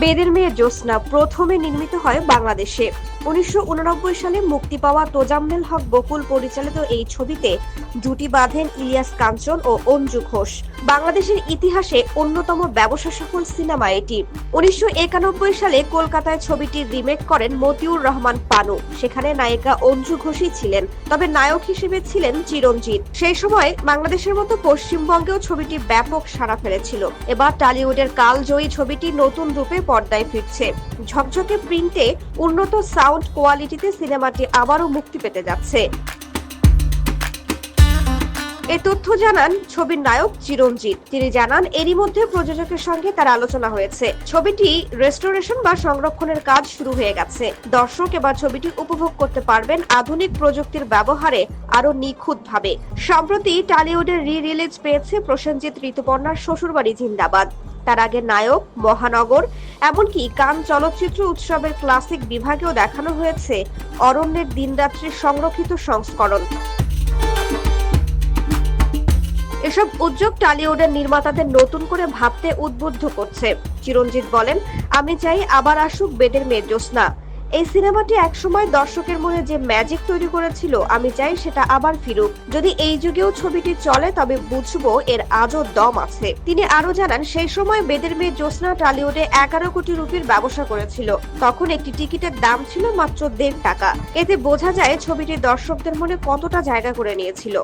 বেদের মেয়ে জ্যোৎস্না প্রথমে নির্মিত হয় বাংলাদেশে। উনিশশো সালে মুক্তি পাওয়া তোজাম্মেল হক বকুল পরিচালিত এই ছবিতে জুটি বাঁধেন ইলিয়াস কাঞ্চন ও অঞ্জু ঘোষ। বাংলাদেশের ইতিহাসে অন্যতম ব্যবসা সফল সিনেমা এটি। উনিশশো সালে কলকাতায় ছবিটির রিমেক করেন মতিউর রহমান পানু। সেখানে নায়িকা অঞ্জু ঘোষই ছিলেন, তবে নায়ক হিসেবে ছিলেন চিরঞ্জিত। সেই সময় বাংলাদেশের মতো পশ্চিমবঙ্গেও ছবিটি ব্যাপক সাড়া ফেলেছিল। এবার টলিউডের কালজয়ী ছবিটি নতুন রূপে পর্দায় ফিরছে। ঝকঝকে প্রিন্টে উন্নত সাউন্ড কোয়ালিটিতে সিনেমাটি আবারও মুক্তি পেতে যাচ্ছে। এ তথ্য জানান ছবির নায়ক চিরঞ্জিত। তিনি জানান, এরই মধ্যে প্রযোজকের সঙ্গে তার আলোচনা হয়েছে। ছবিটি রেস্টোরেশন বা সংরক্ষণের কাজ শুরু হয়ে গেছে। দর্শক এবার ছবিটি উপভোগ করতে পারবেন আধুনিক প্রযুক্তির ব্যবহারে আরও নিখুঁত ভাবে সম্প্রতি টলিউডের রি রিলিজ পেয়েছে প্রসেনজিৎ ঋতুপর্ণার শ্বশুরবাড়ি জিন্দাবাদ। তার আগে নায়ক, মহানগর, এমনকি কান চলচ্চিত্র উৎসবের ক্লাসিক বিভাগেও দেখানো হয়েছে অরণ্যের দিনরাত্রির সংরক্ষিত সংস্করণ। এসব উদ্যোগ টালিউডের নির্মাতাদের নতুন করে ভাবতে উদ্বুদ্ধ করছে। চিরঞ্জিত বলেন, আমি চাই আবার আসুক বেদের মেয়ে জ্যোৎস্না। এই সিনেমাটি একসময় দর্শকের মনে যে ম্যাজিক তৈরি করেছিল, আমি চাই সেটা আবার ফিরুক। যদি এই যুগেও ছবিটি চলে, তবে বুঝব এর আজও দম আছে। তিনি আরও জানান, সেই সময় বেদের মেয়ে জ্যোৎস্না টালিউডে এগারো কোটি রুপির ব্যবসা করেছিল। তখন একটি টিকিটের দাম ছিল মাত্র দেড় টাকা। এতে বোঝা যায় ছবিটি দর্শকদের মনে কতটা জায়গা করে নিয়েছিল।